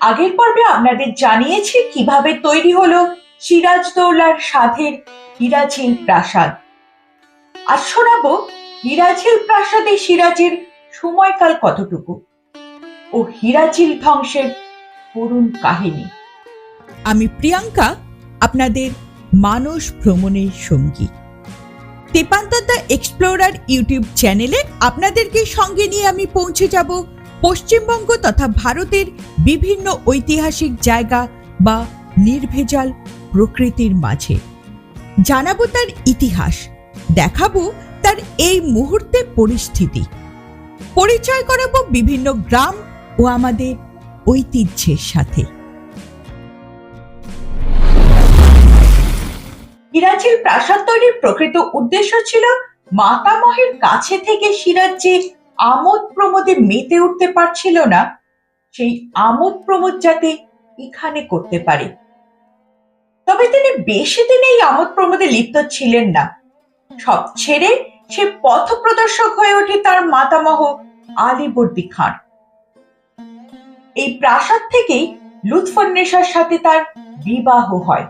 আগের পর্বে আপনাদের জানিয়েছি কীভাবে তৈরি হলো সিরাজদৌলার সাধের হিরাঝিল প্রাসাদ। আজ শোনাবো হিরাঝিল প্রাসাদে সিরাজের সময়কাল কতটুকু ও হিরাঝিল ধ্বংসের করুণ কাহিনী। আমি প্রিয়াঙ্কা, আপনাদের মানস ভ্রমণের সঙ্গী। তেপান্তদা এক্সপ্লোরার ইউটিউব চ্যানেলে আপনাদেরকে সঙ্গে নিয়ে আমি পৌঁছে যাব পশ্চিমবঙ্গ তথা ভারতের বিভিন্ন ঐতিহাসিক জায়গা বা নির্ভেজাল প্রকৃতির মাঝে। জানাব তার ইতিহাস, দেখাবো তার এই মুহূর্তে পরিস্থিতি। পরিচয় করাবো বিভিন্ন গ্রাম ও আমাদের ঐতিহ্যের সাথে। প্রাসাদ তৈরির প্রকৃত উদ্দেশ্য ছিল মাতামহের কাছে থেকে সিরাজ যে আমোদ প্রমোদে মেতে উঠতে পারছিল না, সেই আমোদ প্রমোদ যাতে এখানে করতে পারে। তবে তিনি বেশি দিন এই আমোদ প্রমোদে লিপ্ত ছিলেন না। সব ছেড়ে সে পথ প্রদর্শক হয়ে ওঠে তার মাতামহ আলিবর্দি খান। এই প্রাসাদ থেকেই লুৎফন্নেসার সাথে তার বিবাহ হয়।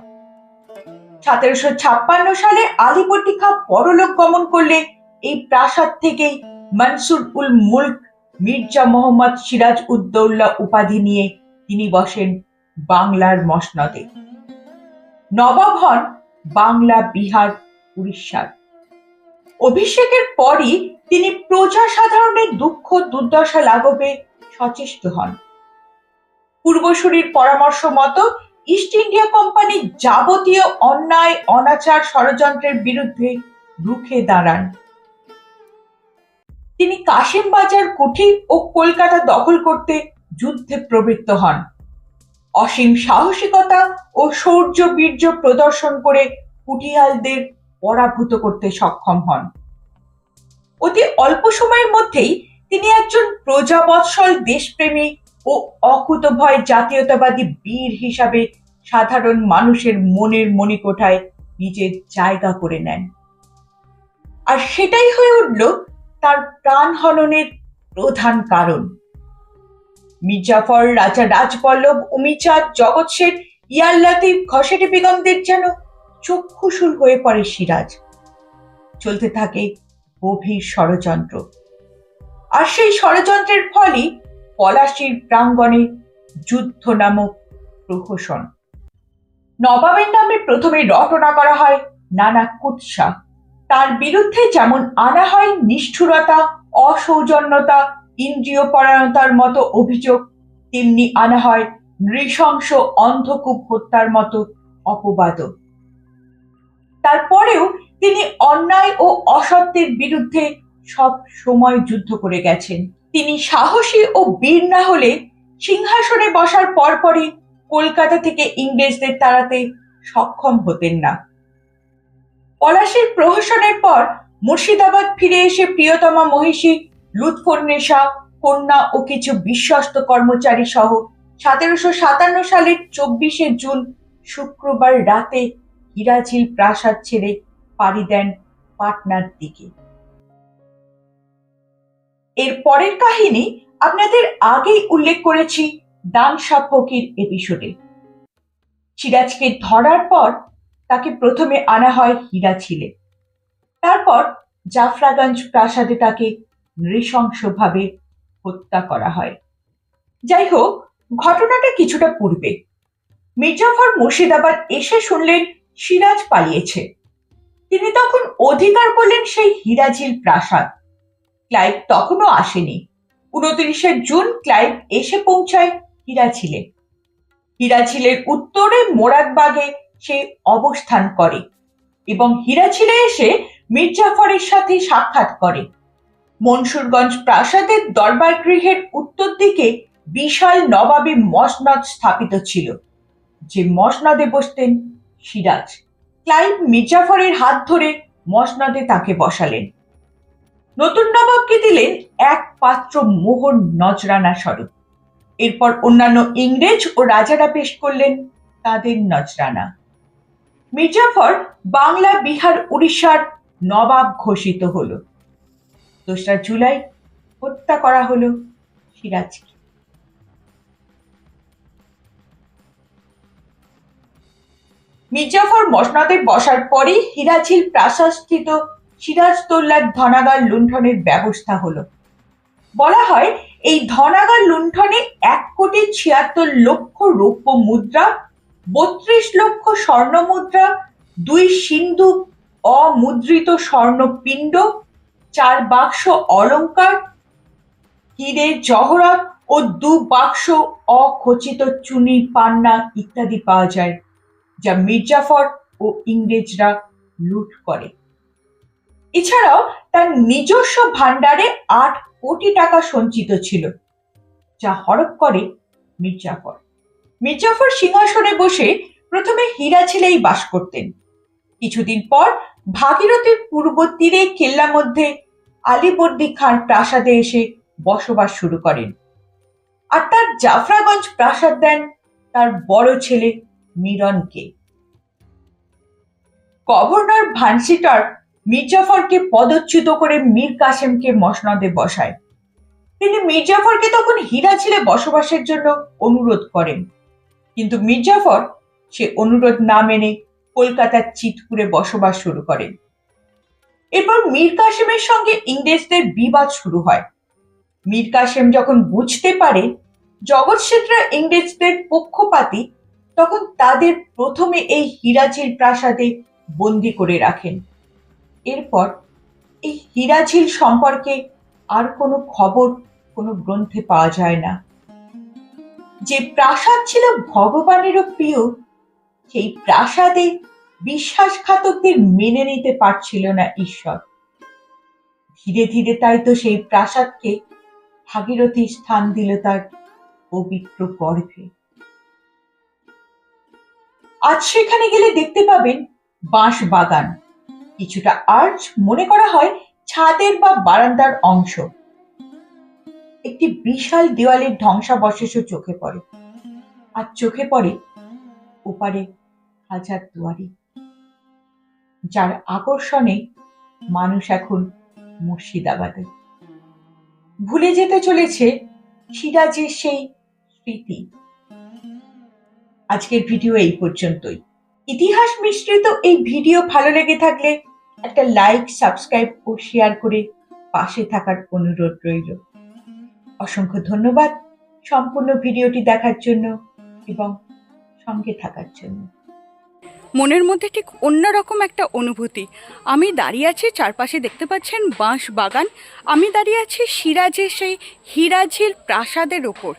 সতেরোশো ছাপ্পান্ন সালে আলিবর্দি খাঁ পরলোক গমন করলে এই প্রাসাদ থেকেই মনসুর উল মুল্ক, মির্জা মোহাম্মদ সিরাজ উদ্দৌল্লা উপাধি নিয়ে তিনি বসেন বাংলার মসনদে। নবাব হন বাংলা, বিহার, উড়িষ্যার। অভিষেকের পরই তিনি প্রজা সাধারণের দুঃখ, দুর্দশা লাঘবে সচেষ্ট হন। পূর্বসূরির পরামর্শ মতো ইস্ট ইন্ডিয়া কোম্পানি যাবতীয় অন্যায়, অনাচার ষড়যন্ত্রের বিরুদ্ধে রুখে দাঁড়ান। তিনি কাশিম বাজার কুঠি ও কলকাতা দখল করতে যুদ্ধে প্রবৃত্ত হন। অসীম সাহসিকতা ও শৌর্য বীর্য প্রদর্শন করে কুঠিয়ালদের পরাভূত করতে সক্ষম হন। অতি অল্প সময়ের মধ্যেই তিনি একজন প্রজাবৎসল দেশপ্রেমী ও অকুতভয় জাতীয়তাবাদী বীর হিসাবে সাধারণ মানুষের মনের মণিকোঠায় নিজের জায়গা করে নেন। আর সেটাই হয়ে উঠল তার প্রাণ হননের প্রধান কারণ। মির্জাফর রাজা রাজবল্লভ উমিচাঁদ জগৎ শেঠ ইয়ার লাতিফ ঘসেটে বেগমদের যেন চক্ষুশুল হয়ে পড়ে সিরাজ। চলতে থাকে গভীর ষড়যন্ত্র। আর সেই ষড়যন্ত্রের ফলই পলাশির প্রাঙ্গণে যুদ্ধ নামক প্রহসন। নবাবের নামে প্রথমে রটনা করা হয় নানা কুৎসা। তার বিরুদ্ধে যেমন আনা হয় নিষ্ঠুরতা, অসৌজন্যতা ইন্দ্রিয় পরায়ণতার মতো অভিযোগ, তেমনি আনা হয় নৃশংস অন্ধকূপ হত্যার মতো অপবাদও। তারপরেও তিনি অন্যায় ও অসত্যের বিরুদ্ধে সব সময় যুদ্ধ করে গেছেন। তিনি সাহসী ও বীর না হলে সিংহাসনে বসার পরপরই কলকাতা থেকে ইংরেজদের তাড়াতে সক্ষম হতেন না। পলাশির প্রহসনের পর মুর্শিদাবাদ ফিরে এসে প্রিয়তমা মহিষী লুৎফন্নেশা কন্যা ও কিছু বিশ্বস্ত কর্মচারী সহ সতেরোশো সাতান্ন সালের চব্বিশে জুন শুক্রবার রাতে হিরাঝিল প্রাসাদ ছেড়ে পাড়ি দেন পাটনার দিকে। এর পরের কাহিনী আপনাদের আগেই উল্লেখ করেছি দামশা ফকির এপিসোডে সিরাজকে ধরার পর তাকে প্রথমে আনা হয় হীরা ছিলে। তারপর জাফরাগঞ্জ প্রাসাদে তাকে নৃশংসভাবে হত্যা করা হয়। যাই হোক, ঘটনাটা কিছুটা পূর্বে। মির্জাফর মুর্শিদাবাদ এসে শুনলেন সিরাজ পালিয়েছে। তিনি তখন অধিকার করলেন সেই হীরাঝিল প্রাসাদ। ক্লাইভ তখনও আসেনি। উনত্রিশে জুন ক্লাইভ এসে পৌঁছায় হীরাঝিলে। হীরাঝিলের উত্তরে মোরাদবাগে সে অবস্থান করে এবং হীরাঝিলে এসে মির্জাফরের সাথে সাক্ষাৎ করে। মনসুরগঞ্জ প্রাসাদের দরবার গৃহের উত্তর দিকে বিশাল নবাবী মসনদ স্থাপিত ছিল, যে মসনদে বসতেন সিরাজ। ক্লাইভ মির্জাফরের হাত ধরে মসনদে তাকে বসালেন। নতুন নবাবকে দিলেন এক পাত্র মোহর নজরানা স্বরূপ। এরপর অন্যান্য ইংরেজ ও রাজারা পেশ করলেন তাদের নজরানা। মির্জাফর বাংলা, বিহার, উড়িষ্যার নবাব ঘোষিত হল। দোসরা জুলাই হত্যা করা হলো সিরাজকে। মির্জাফর মসনাদে বসার পরই হিরাঝিল প্রাসাদস্থিত সিরাজতোল্লার ধনাগার লুণ্ঠনের ব্যবস্থা হলো। বলা হয়, এই ধনাগার লুণ্ঠনে এক কোটি ছিয়াত্তর লক্ষ রৌপ্য মুদ্রা বত্রিশ লক্ষ স্বর্ণ মুদ্রা, দুই সিন্ধু অমুদ্রিত স্বর্ণপিণ্ড চার বাক্স অলংকার হিরে জহরত ও দু বাক্স অখচিত চুনি, পান্না ইত্যাদি পাওয়া যায়, যা মির্জাফর ও ইংরেজরা লুট করে। এছাড়াও তার নিজস্ব ভাণ্ডারে আট কোটি টাকা সঞ্চিত ছিল, যা হরপ করে মির্জাফর। মির্জাফর সিংহাসনে বসে প্রথমে হীরাঝিলেই বাস করতেন। কিছুদিন পর ভাগীরথীর পূর্ব তীরে কেল্লা মধ্যে আলিবর্দী খান প্রাসাদে এসে বসবাস শুরু করেন। আর তার জাফরাগঞ্জ প্রাসাদ দেন তার বড় ছেলে মিরনকে। গভর্নর ভানসিটার মির্জাফরকে পদচ্যুত করে মীর কাসেমকে মসনদে বসায়। তিনি মির্জাফরকে তখন হীরাঝিলে বসবাসের জন্য অনুরোধ করেন। কিন্তু মির্জাফর সে অনুরোধ না মেনে কলকাতার চিতপুরে বসবাস শুরু করেন। এরপর মীর কাসেমের সঙ্গে ইংরেজদের বিবাদ শুরু হয়। মীর কাসেম যখন বুঝতে পারে জগৎ শেঠরা ইংরেজদের পক্ষপাতী, তখন তাদের প্রথমে এই হীরাঝিল প্রাসাদে বন্দি করে রাখেন। এরপর এই হীরাঝিল সম্পর্কে আর কোনো খবর কোনো গ্রন্থে পাওয়া যায় না। যে প্রাসাদ ছিল ভগবানেরও প্রিয়, সেই প্রাসাদে বিশ্বাসঘাতকদের মেনে নিতে পারছিল না ঈশ্বর। ধীরে ধীরে তাই তো সেই প্রাসাদকে ভাগীরথী স্থান দিল তার পবিত্র গর্ভে। আজ সেখানে গেলে দেখতে পাবেন বাঁশ বাগান। কিছুটা আর্চ মনে করা হয় ছাদের বা বারান্দার অংশ। একটি বিশাল দেওয়ালের ধ্বংসাবশেষও চোখে পড়ে। আর চোখে পড়ে ওপারে হাজার দুয়ারি, যার আকর্ষণে মানুষ এখন মুর্শিদাবাদে। ভুলে যেতে চলেছে সিরাজের সেই স্মৃতি। আজকের ভিডিও এই পর্যন্তই। ইতিহাস মিশ্রিত এই ভিডিও ভালো লেগে থাকলে একটা লাইক, সাবস্ক্রাইব ও শেয়ার করে পাশে থাকার অনুরোধ রইল। অসংখ্য ধন্যবাদ সম্পূর্ণ ভিডিওটি দেখার জন্য এবং সঙ্গে থাকার জন্য। মনের মধ্যে ঠিক অন্যরকম একটা অনুভূতি। আমি দাঁড়িয়ে আছি চারপাশে দেখতে পাচ্ছেন বাঁশ বাগান। আমি দাঁড়িয়ে আছি সিরাজের সেই হিরাঝিল প্রাসাদের ওপর।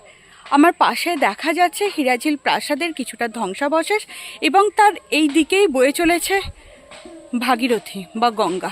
আমার পাশে দেখা যাচ্ছে হিরাঝিল প্রাসাদের কিছুটা ধ্বংসাবশেষ এবং তার এই দিকেই বয়ে চলেছে ভাগীরথী বা গঙ্গা।